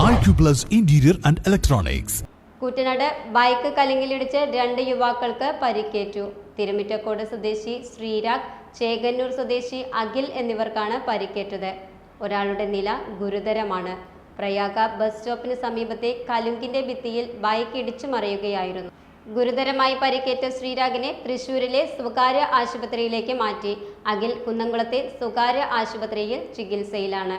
Acuplus interior and Electronics. Kuttanad bike കലിങ്കിലിടിച്ച് രണ്ട് യുവാക്കൾക്ക് പരിക്കേറ്റു. തിരുമിറ്റക്കോട് സ്വദേശി ശ്രീരാഗ് ചേകന്നൂർ സ്വദേശി അഖിൽ എന്നിവർക്കാണ് പരിക്കേറ്റത്. ഒരാളുടെ നില ഗുരുതരമാണ്. പ്രയാഗ ബസ് സ്റ്റോപ്പിന് സമീപത്തെ കലുങ്കിന്റെ ഭിത്തിയിൽ ബൈക്ക് ഇടിച്ചു മറിയുകയായിരുന്നു. ഗുരുതരമായി പരിക്കേറ്റ ശ്രീരാഗിനെ തൃശൂരിലെ സ്വകാര്യ ആശുപത്രിയിലേക്ക് മാറ്റി. അഖിൽ കുന്നംകുളത്തെ സ്വകാര്യ ആശുപത്രിയിൽ ചികിത്സയിലാണ്.